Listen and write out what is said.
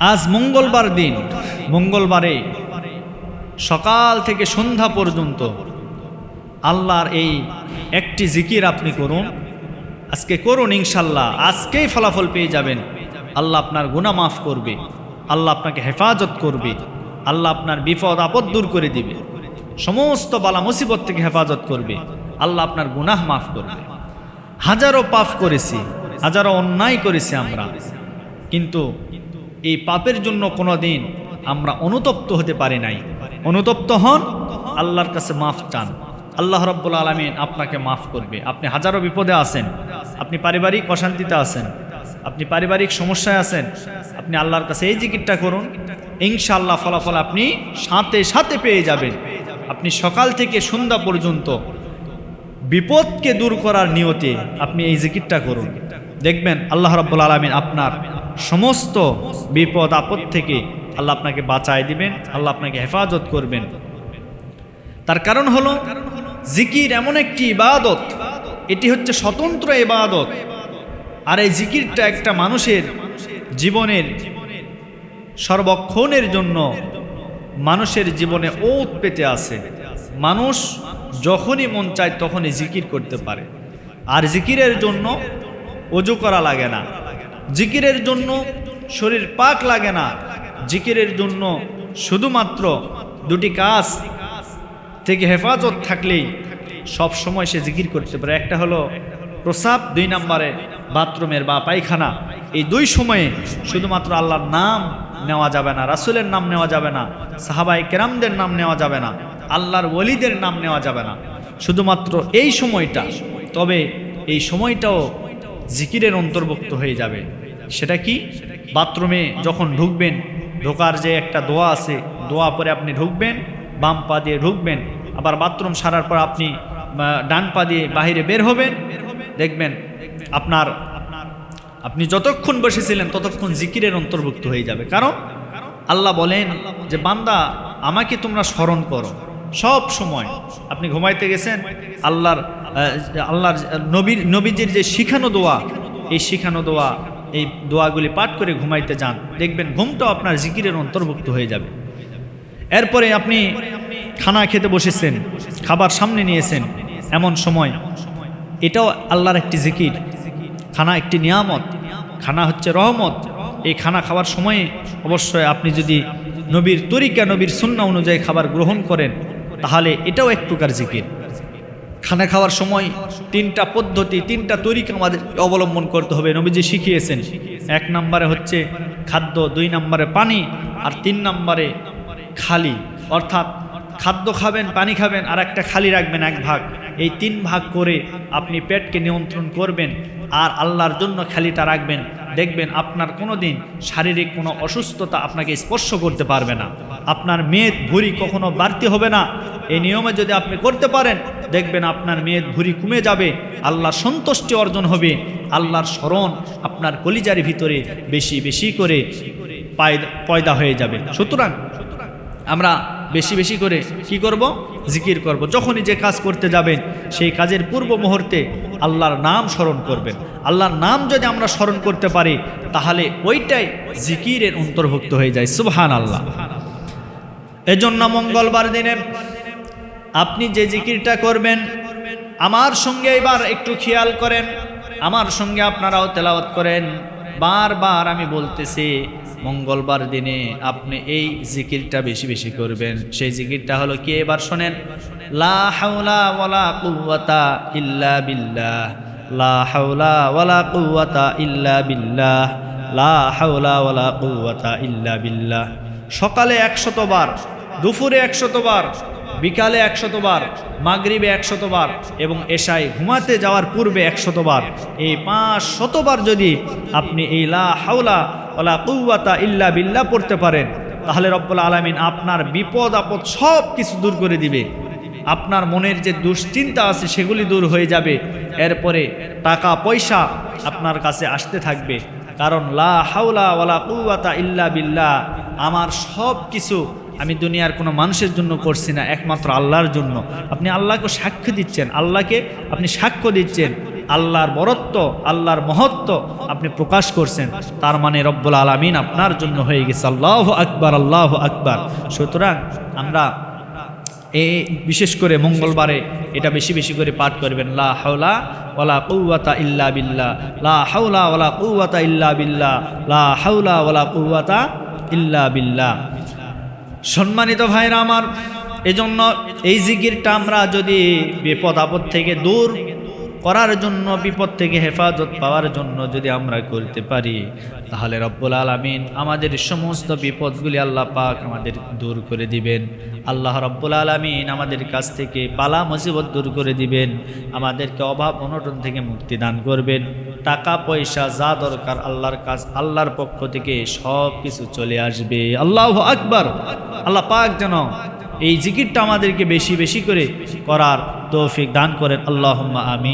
আজ মঙ্গলবার দিন। মঙ্গলবারে সকাল থেকে সন্ধ্যা পর্যন্ত আল্লাহর এই একটি জিকির আপনি করুন। আজকে করুন ইনশাল্লাহ। আজকেই ফলাফল পেয়ে যাবেন। আল্লাহ আপনার গুনাহ মাফ করবে। আল্লাহ আপনাকে হেফাজত করবে। আল্লাহ আপনার বিপদ আপদ দূর করে দিবে। সমস্ত বালা মুসিবত থেকে হেফাজত করবে। আল্লাহ আপনার গুনাহ মাফ করবে। হাজারো পাপ করেছি, হাজারো অন্যায় করেছি আমরা। কিন্তু এই পাপের জন্য কোনো দিন আমরা অনুতপ্ত হতে পারি নাই। অনুতপ্ত হন, আল্লাহর কাছে মাফ চান। আল্লাহ রব্বুল আলমিন আপনাকে মাফ করবে। আপনি হাজারো বিপদে আছেন, আপনি পারিবারিক অশান্তিতে আছেন, আপনি পারিবারিক সমস্যায় আছেন, আপনি আল্লাহর কাছে এই জিকিরটা করুন, ইনশাআল্লাহ ফলাফল আপনি সাথে সাথে পেয়ে যাবেন। আপনি সকাল থেকে সন্ধ্যা পর্যন্ত বিপদকে দূর করার নিয়তে আপনি এই জিকিরটা করুন। দেখবেন আল্লাহ রাব্বুল আলমিন আপনার সমস্ত বিপদ, আপদ থেকে আল্লাহ আপনাকে বাঁচায় দিবেন, আল্লাহ আপনাকে হেফাজত করবেন। তার কারণ হলো, জিকির এমন একটি ইবাদত, এটি হচ্ছে স্বতন্ত্র ইবাদত। আর এই জিকিরটা একটা মানুষের জীবনের সর্বক্ষণের জন্য মানুষের জীবনে ওত পেতে আছে। মানুষ যখনই মন চায় তখনই জিকির করতে পারে। আর জিকিরের জন্য অজু করা লাগে না। জিকিরের জন্য শরীর পাক লাগে না। জিকিরের জন্য শুধুমাত্র দুটি কাজ থেকে হেফাজত থাকলেই সব সময় সে জিকির করতে পারে। একটা হলো প্রসাব, দুই নম্বরে বাথরুমের বা পায়খানা। এই দুই সময়ে শুধুমাত্র আল্লাহর নাম নেওয়া যাবে না, রাসুলের নাম নেওয়া যাবে না সাহাবাই কেরামদের নাম নেওয়া যাবে না, আল্লাহর ওলিদের নাম নেওয়া যাবে না। শুধুমাত্র এই সময়টা। তবে এই সময়টাও জিকিরের অন্তর্ভুক্ত হয়ে যাবে। সেটা কি? বাথরুমে যখন ঢুকবেন, ঢোকার যে একটা দোয়া আছে, দোয়া পরে আপনি ঢুকবেন, বাম পা দিয়ে ঢুকবেন, আবার বাথরুম সারার পর আপনি ডান পা দিয়ে বাহিরে বের হবেন, দেখবেন আপনার, আপনি যতক্ষণ বসেছিলেন ততক্ষণ জিকিরের অন্তর্ভুক্ত হয়ে যাবে। কারণ আল্লাহ বলেন যে, বান্দা, আমাকে তোমরা স্মরণ করো। সব সময় আপনি ঘুমাইতে গেছেন, আল্লাহর আল্লাহর নবীর, নবীজির যে শিখানো দোয়া, এই শিখানো দোয়া, এই দোয়াগুলি পাঠ করে ঘুমাইতে যান। দেখবেন ঘুমটাও আপনার জিকিরের অন্তর্ভুক্ত হয়ে যাবে। এরপরে আপনি খানা খেতে বসেছেন, খাবার সামনে নিয়েছেন, এমন সময়, এটাও আল্লাহর একটি জিকির। খানা একটি নিয়ামত, খানা হচ্ছে রহমত। এই খানা খাওয়ার সময়ে অবশ্যই আপনি যদি নবীর তরিকা, নবীর সুন্না অনুযায়ী খাবার গ্রহণ করেন, তাহলে এটাও এক প্রকার জিকির। খানা খাওয়ার সময় তিনটা পদ্ধতি, তিনটা তরিকা আমাদের অবলম্বন করতে হবে, নবীজি শিখিয়েছেন। এক নম্বরে হচ্ছে খাদ্য, দুই নম্বরে পানি, আর তিন নম্বরে খালি। অর্থাৎ খাদ্য খাবেন, পানি খাবেন, আর একটা খালি রাখবেন এক ভাগ। এই তিন ভাগ করে আপনি পেটকে নিয়ন্ত্রণ করবেন আর আল্লাহর জন্য খালিটা রাখবেন। দেখবেন আপনার কোনো দিন শারীরিক কোনো অসুস্থতা আপনাকে স্পর্শ করতে পারবে না। আপনার মেদ ভুঁড়ি কখনো বাড়তি হবে না। এই নিয়মে যদি আপনি করতে পারেন, দেখবেন আপনার মেদ ভুঁড়ি কমে যাবে আল্লাহর সন্তুষ্টি অর্জন হবে, আল্লাহর স্মরণ আপনার কলিজার ভিতরে বেশি বেশি করে পয়দা হয়ে যাবে। সুতরাং আমরা বেশি বেশি করে কি করব? জিকির করব। যখনই যে কাজ করতে যাবেন, সেই কাজের পূর্ব মুহূর্তে আল্লাহর নাম স্মরণ করবেন। আল্লাহর নাম যদি আমরা স্মরণ করতে পারি, তাহলে ওইটাই জিকিরের অন্তর্ভুক্ত হয়ে যায়। সুবহান আল্লাহ এজন্য মঙ্গলবার দিনে আপনি যে জিকিরটা করবেন, আমার সঙ্গে এবার একটু খেয়াল করেন। আমার সঙ্গে আপনারাও তেলাওয়াত করেন। বারবার আমি বলতেছি, মঙ্গলবার দিনে আপনি এই জিকিরটা বেশি বেশি করবেন। সেই জিকিরটা হলো কি? এবার শোনেন, লা হাওলা ওয়ালা কুওয়াতা ইল্লা বিল্লাহ। লা ইল্লা লা ইল্লা সকালে দুপুরে বিকালে একশতবার, মাগরিবে একশতবার এবং এশায় ঘুমাতে যাওয়ার পূর্বে একশতবার। এই পাঁচ শতবার যদি আপনি এই লা হাওলা ওলা কুয়াতা ইল্লা বিল্লা পড়তে পারেন, তাহলে রব্বুল আলমিন আপনার বিপদ, আপদ সব কিছু দূর করে দিবে। আপনার মনের যে দুশ্চিন্তা আছে সেগুলি দূর হয়ে যাবে। এরপরে টাকা, পয়সা আপনার কাছে আসতে থাকবে। কারণ লা হাওলা ওয়ালা কুয়াতা ইল্লা বিল্লাহ আমার সব কিছু আমি দুনিয়ার কোনো মানুষের জন্য করছি না, একমাত্র আল্লাহর জন্য। আপনি আল্লাহকে সাক্ষ্য দিচ্ছেন, আল্লাহকে আপনি সাক্ষ্য দিচ্ছেন। আল্লাহর বরত্ব, আল্লাহর মহত্ব আপনি প্রকাশ করছেন। তার মানে রব্বুল আলমিন আপনার জন্য হয়ে গেছে। আল্লাহ আকবর আল্লাহ আকবর। সুতরাং আমরা এ বিশেষ করে মঙ্গলবারে এটা বেশি বেশি করে পাঠ করবেন, লা হাওলা ওলা কৌয়াতা ইল্লা বিল্লা লা হাওলা ওলা কৌয়াতা ইল্লা বিল্লা লা হাওলা ওলা কৌয়াতা ইল্লা বিল্লা সম্মানিত ভাইরা আমার, এজন্য এই জিকিরটা আমরা যদি বিপদ আপদ থেকে দূর করার জন্য, বিপদ থেকে হেফাজত পাওয়ার জন্য যদি আমরা করতে পারি, তাহলে রব্বুল আলমিন আমাদের সমস্ত বিপদগুলি আল্লাহ পাক আমাদের দূর করে দিবেন। আল্লাহ রব্বুল আলমিন আমাদের কাছ থেকে পালা মুসিবত দূর করে দিবেন, আমাদেরকে অভাব অনটন থেকে মুক্তি দান করবেন। টাকা, পয়সা, যা দরকার আল্লাহর কাজ আল্লাহর পক্ষ থেকে সব কিছু চলে আসবে। আল্লাহ আকবার। আল্লাহ পাক যেন এই জিকিরটা আমাদেরকে বেশি বেশি করে করার তৌফিক দান করেন। আল্লাহ আমি